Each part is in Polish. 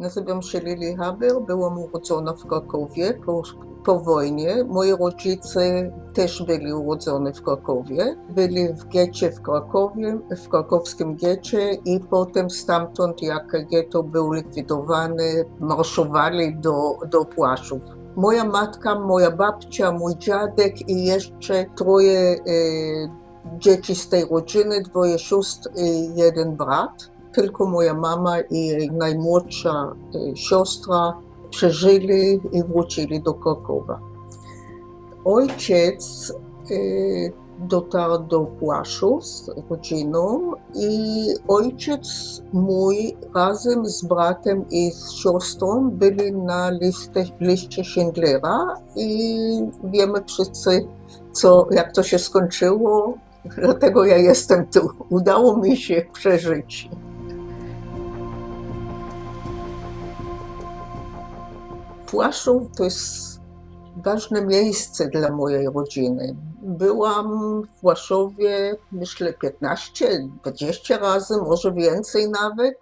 Nazywam się Lili Haber, byłam urodzona w Krakowie po, po wojnie. Moi rodzice też byli urodzeni w Krakowie. Byli w getcie w Krakowie, w krakowskim getcie i potem stamtąd, jak getto był likwidowany, marszowali do, do Płaszów. Moja matka, moja babcia, mój dziadek i jeszcze troje e, dzieci z tej rodziny, dwoje sióstr i jeden brat. Tylko moja mama i jej najmłodsza e, siostra przeżyli i wrócili do Krakowa. Ojciec e, dotarł do Płaszów z rodziną i ojciec mój razem z bratem i z siostrą byli na liście, liście Schindlera i wiemy wszyscy, co, jak to się skończyło, dlatego ja jestem tu. Udało mi się przeżyć. Płaszów to jest ważne miejsce dla mojej rodziny. Byłam w Płaszowie, myślę, 15-20 razy, może więcej nawet.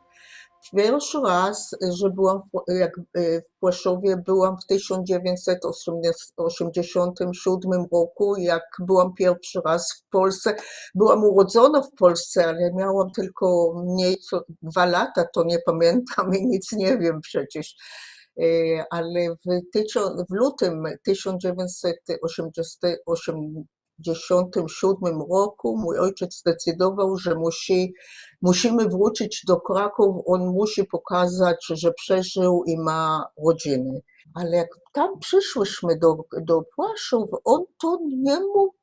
Pierwszy raz, że byłam w, jak w Płaszowie, byłam w 1987 roku, jak byłam pierwszy raz w Polsce. Byłam urodzona w Polsce, ale miałam tylko mniej, dwa lata, to nie pamiętam i nic nie wiem przecież ale w, w lutym 1987 roku mój ojciec zdecydował, że musi, musimy wrócić do Kraków, on musi pokazać, że przeżył i ma rodziny. Ale jak tam przyszłyśmy do, do Płaszów, on to nie mógł,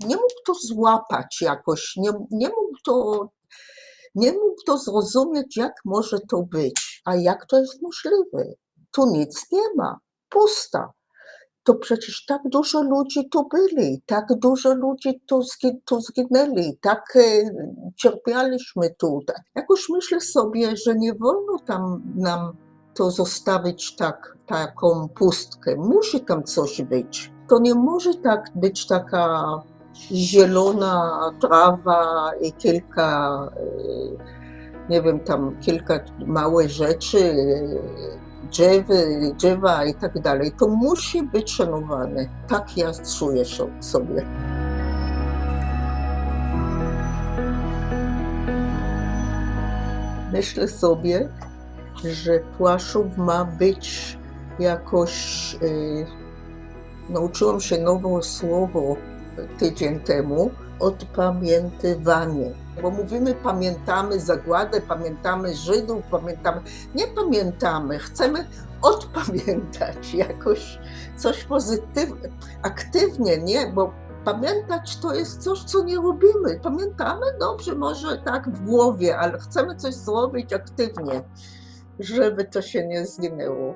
nie mógł to złapać jakoś, nie, nie mógł to nie mógł to zrozumieć, jak może to być, a jak to jest możliwe tu nic nie ma, pusta. To przecież tak dużo ludzi tu byli, tak dużo ludzi tu, tu zginęli, tak e, cierpialiśmy tu. Tak. Jakoś myślę sobie, że nie wolno tam nam to zostawić tak, taką pustkę. Musi tam coś być. To nie może tak być taka zielona trawa i kilka, e, nie wiem, tam kilka małych rzeczy, drzewy, drzewa i tak dalej, to musi być szanowane. Tak ja czuję sobie. Myślę sobie, że Płaszów ma być jakoś. Yy, nauczyłam się nowe słowo tydzień temu odpamiętywanie. Bo mówimy, pamiętamy zagładę, pamiętamy Żydów, pamiętamy. Nie pamiętamy, chcemy odpamiętać jakoś coś pozytywnie, aktywnie, nie? Bo pamiętać to jest coś, co nie robimy. Pamiętamy dobrze, może tak w głowie, ale chcemy coś zrobić aktywnie, żeby to się nie zginęło.